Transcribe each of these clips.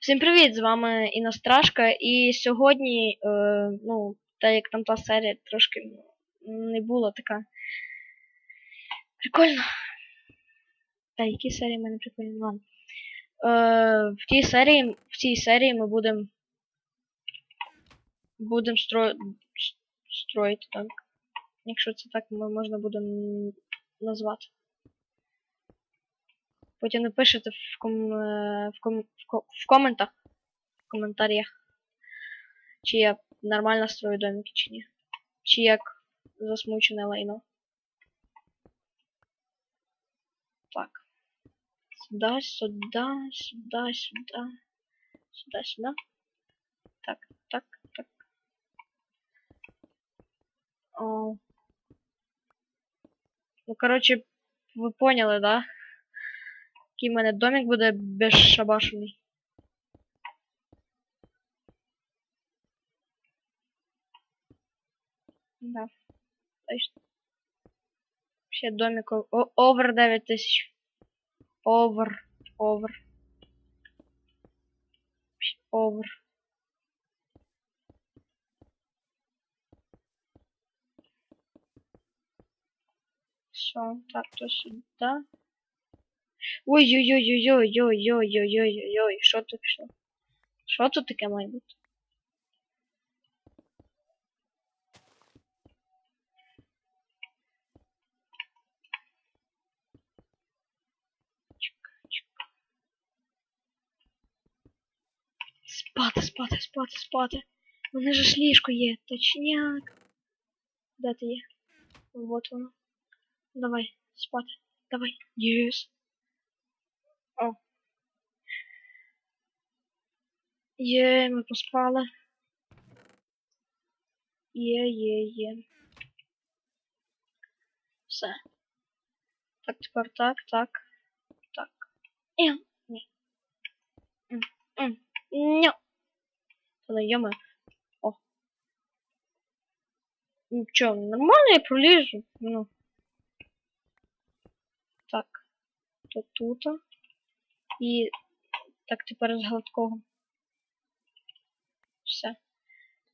Всім привіт! З вами Інна Страшка, і сьогодні, е, ну, так як там та серія трошки не була така прикольна. Та які серії в мене прикольні? Ну, Ладно. Е, в тій серії, в цій серії ми будемо будемо стро... строїти так. Якщо це так можна буде назвати. Потім напишете в, ком... е, в, ком... в, ко... в коментах, в коментарях, чи я нормально строю домики, чи ні. Чи як засмучене лайно. Так. Сюда, сюда, сюда, сюда. Сюда, сюда. Так, так, так. О. Ну, короче, ви поняли, да? Який в мене домик буде безшабашений. Да. Точно. Домик овер 9000. Овер. Овер. Овер. Все, так, то сюда. Ой-ой-ой-ой-ой-ой-ой-ой-ой-ой-ой. Що тут пішло? Що тут таке має бути? Чик, чик. Спати, спати, спати, спати. У мене же ж ліжко є, точняк. Де ти є? Вот воно. Давай, спати. Давай. Єс. О. Є, ми поспали. Є, є, є. Все. Так, тепер так, так, так. Е, ні. М, м, Ньо. Та ну, йоми. О. Нічого, нормально я проліжу. Ну. Так. То тут. І так тепер з гладкого. Все.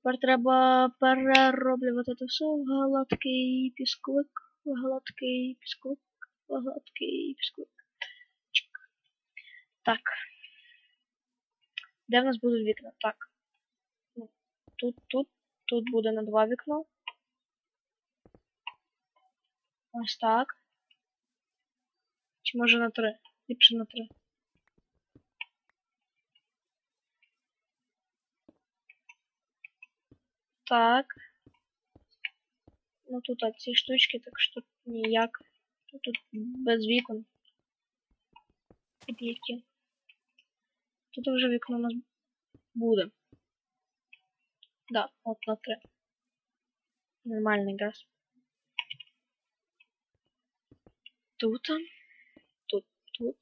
Тепер треба перероблювати це все в гладкий пісковик, в гладкий пісковик, в гладкий пісковик. Чик. Так. Де в нас будуть вікна? Так. Ну, Тут, тут, тут буде на два вікна. Ось так. Чи може на три? Ліпше на три. Так. Ну тут а, ці штучки, так що ніяк. Тут, без вікон. Копійки. Тут вже вікно у нас буде. Да, от на три. Нормальний газ. Тут. Тут, тут.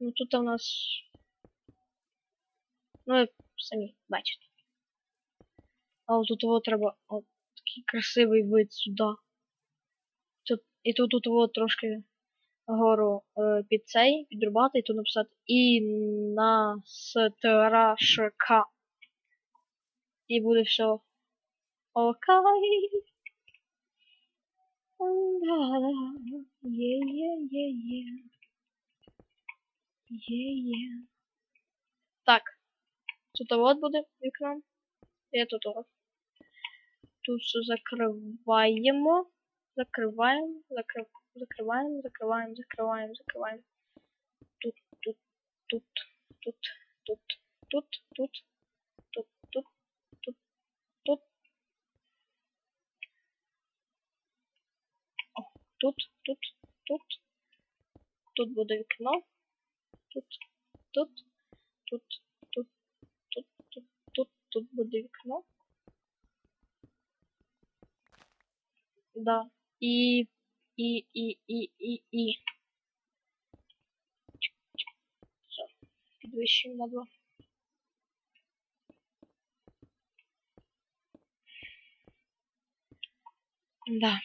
Ну тут у нас. Ну, ви самі бачите. А от тут от треба от такий красивий вид сюди. Тут, і тут, тут от трошки гору е, під цей, підрубати, і тут написати і на страшка. І буде все окей. Є-є-є-є. Є-є. Так. Тут от буде вікно. І тут от. Тут все закриваємо. Закриваємо, закрив... закриваємо, закриваємо, закриваємо, закриваємо. Тут, тут, тут, тут, тут, тут, тут, тут, тут, тут, тут. О, тут, тут, тут. Тут буде вікно. Тут, тут, тут, тут, буде вікно. Да. І, і, і, і, і, і. Все. Підвищуємо на два. Да.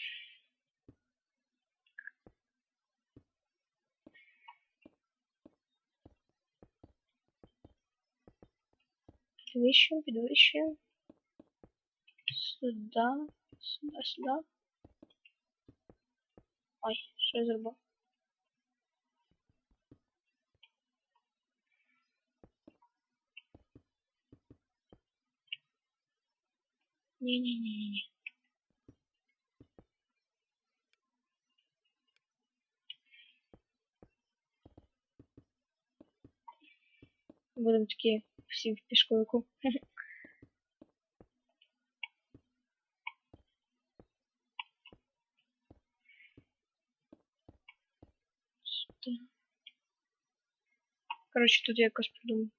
Підвищуємо, підвищуємо. Сюда, сюда, сюда. Ой, що я зробив? Ні-ні-ні-ні. Будемо такі всі в пішковику. Коротше, тут я якось придумав.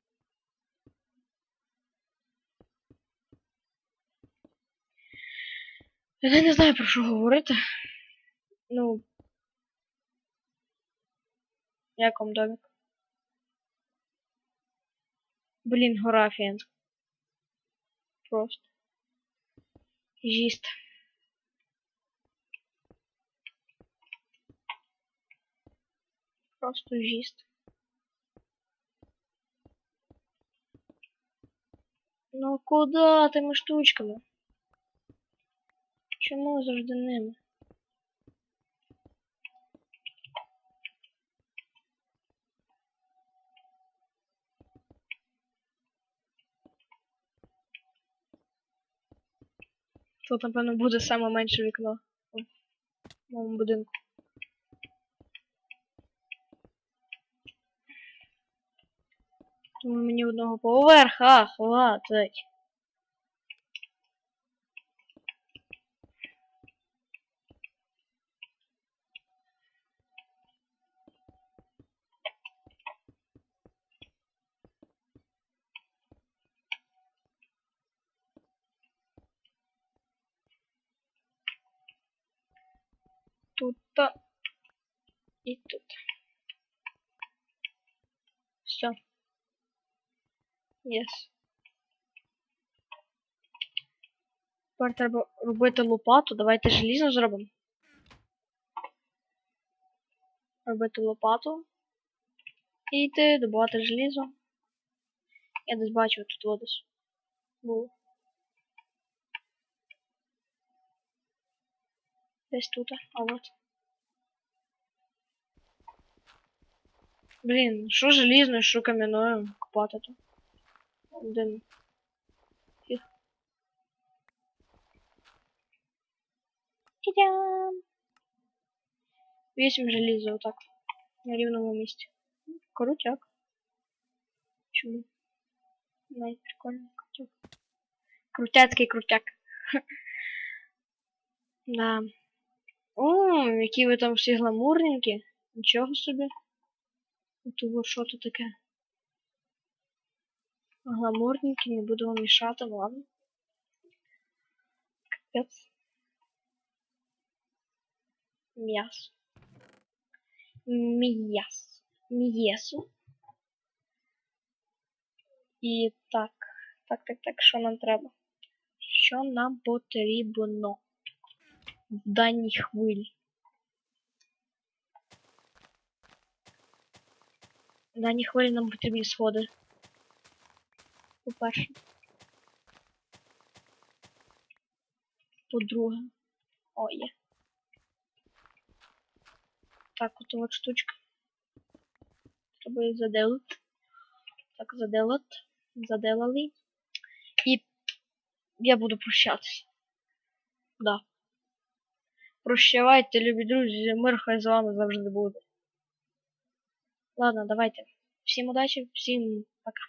Я не знаю про що говорити. Ну. Як вам домик? Блін, гора офігенська. Просто. Жіст. Просто жіст. Ну куда тими штучками? Чому завжди ними? Тут, напевно, буде саме менше вікно в моєму будинку. Тому мені одного поверха хватить. Тут-то і тут. Все. Єс. Тепер треба робити лопату. Давайте желізно зробимо. Робити лопату. І йти добувати желізо. Я десь бачив тут водиш. Було. Десь тут, а от. Блін, що желізною, що кам'яною копати тут? Один. Фіг. Тя-дям! Вісім желіза отак. На рівному місці. Крутяк. Чому? Навіть прикольний крутяк. Крутяцький крутяк. да. О, які ви там всі гламурненькі. Нічого собі. Ото що тут таке? Гламурненькі, не буду вам мішати, ладно. Капець. М'ясо. М'ясо. М'єсо. І так. Так, так, так, що нам треба? Що нам потрібно в даній хвилі? В даній хвилі нам потрібні сходи. По-перше. По-друге. О, є. Так, от от штучка. Треба її заделати. Так, заделат. Заделали. І я буду прощатися. Да. Прощавайте, любі друзі, мир хай з вами завжди буде. Ладно, давайте. Всім удачі, всім пока.